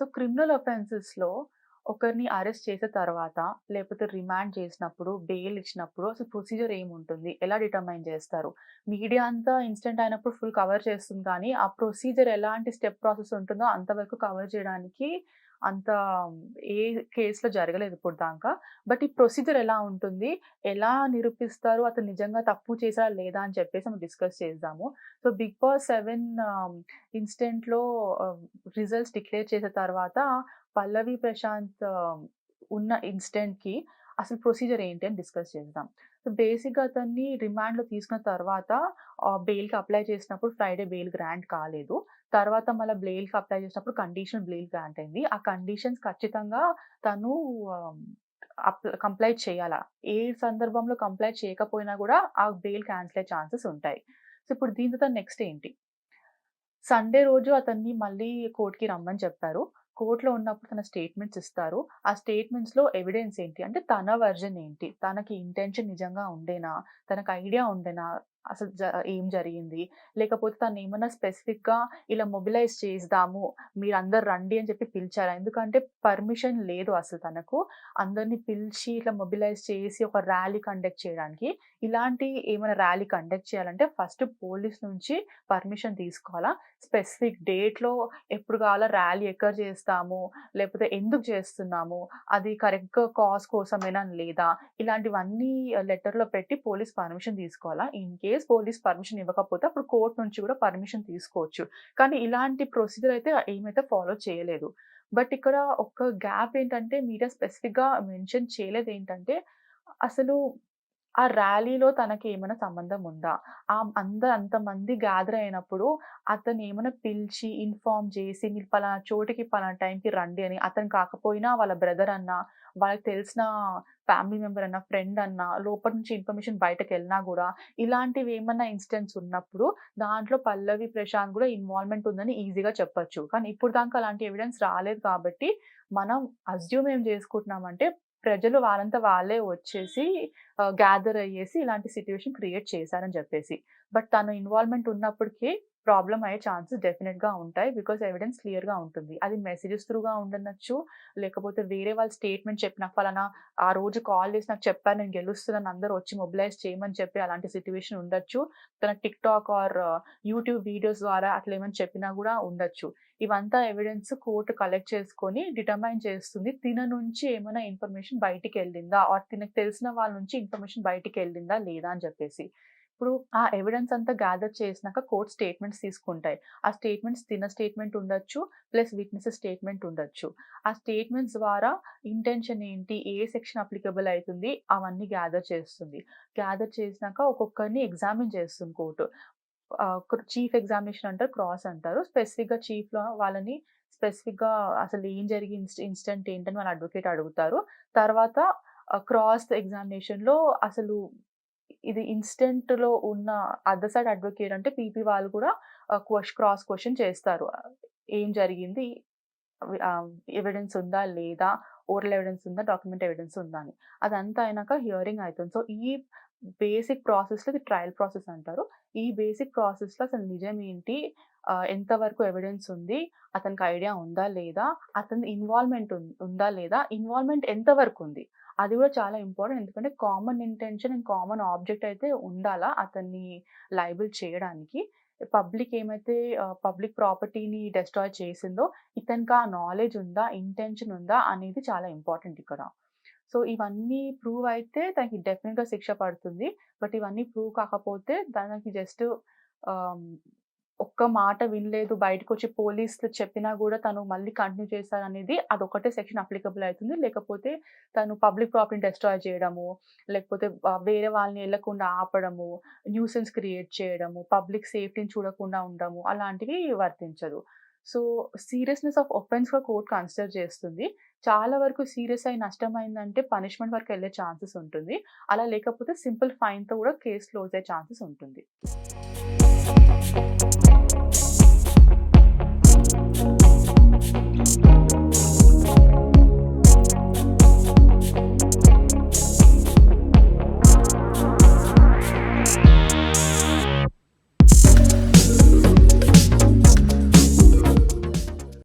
So criminal అఫెన్సెస్‌లో ఒకరిని arrest చేసిన తర్వాత, లేకపోతే రిమాండ్ చేసినప్పుడు, బెయిల్ ఇచ్చినప్పుడు అసలు ప్రొసీజర్ ఏముంటుంది? ఎలా డిటర్మైన్ చేస్తారు? మీడియా అంతా ఇన్స్టెంట్ అయినప్పుడు ఫుల్ కవర్ చేస్తుంది కానీ, ఆ ప్రొసీజర్ ఎలాంటి స్టెప్ ప్రాసెస్ ఉంటుందో అంతవరకు కవర్ చేయడానికి అంత ఏ కేసులో జరగలేదు ఇప్పుడు దాకా. బట్ ఈ ప్రొసీజర్ ఎలా ఉంటుంది? ఎలా నిరూపిస్తారు? అతను నిజంగా తప్పు చేసారా లేదా? అని చెప్పేసి మనం డిస్కస్ చేద్దాము. సో 'బిగ్ బాస్ సెవెన్ ఇన్స్టెంట్లో రిజల్ట్స్ డిక్లేర్ చేసిన తర్వాత పల్లవి ప్రశాంత్ ఉన్న ఇన్స్టెంట్కి అసలు ప్రొసీజర్ ఏంటి అని డిస్కస్ చేద్దాం. సో బేసిక్‌గా అతన్ని రిమాండ్‌లో తీసుకున్న తర్వాత బెయిల్‌కి అప్లై చేసినప్పుడు ఫ్రైడే బెయిల్ గ్రాంట్ కాలేదు. తర్వాత మళ్ళీ బెయిల్‌కి అప్లై చేసినప్పుడు కండిషన్ బెయిల్ గ్రాంట్ అయింది. ఆ కండిషన్స్ ఖచ్చితంగా తను కంప్లైంట్ చేయాలా. ఏ సందర్భంలో కంప్లైంట్ చేయకపోయినా కూడా ఆ బెయిల్ క్యాన్సిల్ అయ్యే ఛాన్సెస్ ఉంటాయి. సో ఇప్పుడు దీని తర్వాత నెక్స్ట్ ఏంటి? సండే రోజు అతన్ని మళ్ళీ కోర్ట్‌కి రమ్మని చెప్పారు. కోర్టులో ఉన్నప్పుడు తన స్టేట్మెంట్స్ ఇస్తారు. ఆ స్టేట్మెంట్స్‌లో ఎవిడెన్స్ ఏంటి? అంటే తన వర్జన్ ఏంటి? తనకి ఇంటెన్షన్ నిజంగా ఉండేనా? తనకు ఐడియా ఉండేనా? అసలు జ ఏం జరిగింది? లేకపోతే తను ఏమన్నా స్పెసిఫిక్‌గా ఇలా మొబిలైజ్ చేద్దాము, మీరందరూ రండి అని చెప్పి పిలిచారా? ఎందుకంటే పర్మిషన్ లేదు అసలు తనకు. అందరిని పిలిచి ఇట్లా మొబిలైజ్ చేసి ఒక ర్యాలీ కండక్ట్ చేయడానికి. ఇలాంటి ఏమైనా ర్యాలీ కండక్ట్ చేయాలంటే ఫస్ట్ పోలీస్ నుంచి పర్మిషన్ తీసుకోవాలా. స్పెసిఫిక్ డేట్‌లో ఎప్పుడు కావాలో ర్యాలీ ఎక్కడ చేస్తాము, లేకపోతే ఎందుకు చేస్తున్నాము, అది కరెక్ట్‌గా కాజ్ కోసమేనా లేదా? ఇలాంటివన్నీ లెటర్‌లో పెట్టి పోలీస్ పర్మిషన్ తీసుకోవాలా. ఇన్ కేస్ పోలీస్ పర్మిషన్ ఇవ్వకపోతే అప్పుడు కోర్టు నుంచి కూడా పర్మిషన్ తీసుకోవచ్చు. కానీ ఇలాంటి ప్రొసీజర్ అయితే ఏమైతే ఫాలో చేయలేదు. బట్ ఇక్కడ ఒక గ్యాప్ ఏంటంటే మీడియా స్పెసిఫిక్‌గా మెన్షన్ చేయలేదు ఏంటంటే అసలు ఆ ర్యాలీలో తనకి ఏమైనా సంబంధం ఉందా? ఆ అంద అంతమంది గ్యాదర్ అయినప్పుడు అతను ఏమైనా పిలిచి ఇన్ఫార్మ్ చేసి మీరు పలానా చోటికి పలానా టైంకి రండి అని అతను కాకపోయినా వాళ్ళ బ్రదర్ అన్నా, వాళ్ళకి తెలిసిన ఫ్యామిలీ మెంబర్ అన్నా, ఫ్రెండ్ అన్నా లోపల నుంచి ఇన్ఫర్మేషన్ బయటకెళ్ళినా కూడా ఇలాంటివి ఏమన్నా ఇన్సిడెంట్స్ ఉన్నప్పుడు దాంట్లో పల్లవి ప్రశాంత్ కూడా ఇన్వాల్వ్‌మెంట్ ఉందని ఈజీగా చెప్పొచ్చు. కానీ ఇప్పుడు దాకా అలాంటి ఎవిడెన్స్ రాలేదు కాబట్టి మనం అజ్యూమ్ ఏం చేసుకుంటున్నామంటే ప్రజలు వాళ్ళంతా వాళ్ళే వచ్చేసి గ్యాదర్ అయ్యేసి ఇలాంటి సిట్యువేషన్ క్రియేట్ చేశారని చెప్పేసి. బట్ తను ఇన్వాల్వ్‌మెంట్ ఉన్నప్పటికీ ప్రాబ్లమ్ అయ్యే ఛాన్సెస్ డెఫినెట్గా ఉంటాయి. బికాజ్ ఎవిడెన్స్ క్లియర్‌గా ఉంటుంది. అది మెసేజెస్ త్రూగా ఉండనొచ్చు. లేకపోతే వేరే వాళ్ళ స్టేట్మెంట్ చెప్పిన ఫలానా ఆ రోజు కాల్ చేసి నాకు చెప్పారు నేను గెలుస్తున్నాను అందరూ వచ్చి మొబిలైజ్ చేయమని చెప్పి అలాంటి సిచ్యువేషన్ ఉండొచ్చు. తన tick talk or YouTube videos ద్వారా అట్లా ఏమైనా చెప్పినా కూడా ఉండొచ్చు. ఇవంతా ఎవిడెన్స్ కోర్ట్ కలెక్ట్ చేసుకొని డిటర్మైన్ చేస్తుంది. తిన నుంచి ఏమైనా ఇన్ఫర్మేషన్ బయటికి వెళ్ళిందా ఆర్ తినకు తెలిసిన వాళ్ళ నుంచి ఇన్ఫర్మేషన్ బయటికెళ్ళిందా లేదా అని చెప్పేసి. ఇప్పుడు ఆ ఎవిడెన్స్ అంతా గ్యాదర్ చేసినాక కోర్ట్ స్టేట్మెంట్స్ తీసుకుంటాయి. ఆ స్టేట్మెంట్స్ తిన స్టేట్మెంట్ ఉండొచ్చు. ప్లస్ విట్నెస్ స్టేట్మెంట్ ఉండొచ్చు. ఆ స్టేట్మెంట్స్ ద్వారా ఇంటెన్షన్ ఏంటి? ఏ సెక్షన్ అప్లికబుల్ అవుతుంది అవన్నీ గ్యాదర్ చేస్తుంది. గ్యాదర్ చేసినాక ఒక్కొక్కరిని ఎగ్జామిన్ చేస్తుంది కోర్టు చీఫ్ ఎగ్జామినేషన్ అంటారు. క్రాస్ అంటారు. స్పెసిఫిక్‌గా చీఫ్‌లో వాళ్ళని స్పెసిఫిక్‌గా అసలు ఏం జరిగి ఇన్సి ఇన్సిడెంట్ ఏంటని వాళ్ళ అడ్వకేట్ అడుగుతారు. తర్వాత క్రాస్ ఎగ్జామినేషన్‌లో అసలు ఇది ఇన్స్టెంట్లో ఉన్న అదర్ సైడ్ అడ్వొకేట్ అంటే పీపీ వాళ్ళు కూడా క్రాస్ క్వశ్చన్ చేస్తారు. ఏం జరిగింది? ఎవిడెన్స్ ఉందా? లేదా? ఓరల్ ఎవిడెన్స్ ఉందా? డాక్యుమెంట్ ఎవిడెన్స్ ఉందా అని. అదంతా అయినాక హియరింగ్ అవుతుంది సో ఈ బేసిక్ ప్రాసెస్‌లో ఇది ట్రయల్ ప్రాసెస్ అంటారు. ఈ బేసిక్ ప్రాసెస్‌లో అసలు నిజం ఏంటి? ఎంతవరకు ఎవిడెన్స్ ఉంది? అతనికి ఐడియా ఉందా? లేదా? అతని ఇన్వాల్వ్‌మెంట్ ఉం ఉందా? లేదా? ఇన్వాల్వ్‌మెంట్ ఎంతవరకు ఉంది? అది కూడా చాలా ఇంపార్టెంట్. ఎందుకంటే common intention and common object అయితే ఉండాలా అతన్ని లైబుల్ చేయడానికి. పబ్లిక్ ఏమైతే పబ్లిక్ ప్రాపర్టీని డెస్ట్రాయ్ చేసిందో ఇతనికి ఆ నాలెడ్జ్ ఉందా? ఇంటెన్షన్ ఉందా? అనేది చాలా ఇంపార్టెంట్ ఇక్కడ. సో ఇవన్నీ ప్రూవ్ అయితే తనకి డెఫినెట్గా శిక్ష పడుతుంది. బట్ ఇవన్నీ ప్రూవ్ కాకపోతే తనకి జస్ట్ ఒక్క మాట వినలేదు బయటకొచ్చి పోలీసులు చెప్పినా కూడా తను మళ్ళీ కంటిన్యూ చేశారనేది అదొకటే సెక్షన్ అప్లికబుల్ అవుతుంది లేకపోతే తను పబ్లిక్ ప్రాపర్టీని డిస్ట్రాయ్ చేయడము, లేకపోతే వేరే వాళ్ళని వెళ్ళకుండా ఆపడము, న్యూసెన్స్ క్రియేట్ చేయడము, పబ్లిక్ సేఫ్టీని చూడకుండా ఉండడము అలాంటివి వర్తించదు. సో సీరియస్‌నెస్ ఆఫ్ ఒఫెన్స్‌గా కోర్ట్ కన్సిడర్ చేస్తుంది. చాలా వరకు సీరియస్ అయి నష్టమైందంటే పనిష్మెంట్ వరకు వెళ్ళే ఛాన్సెస్ ఉంటుంది. అలా లేకపోతే సింపుల్ ఫైన్‌తో కూడా కేస్ క్లోజ్ అయ్యే ఛాన్సెస్ ఉంటుంది.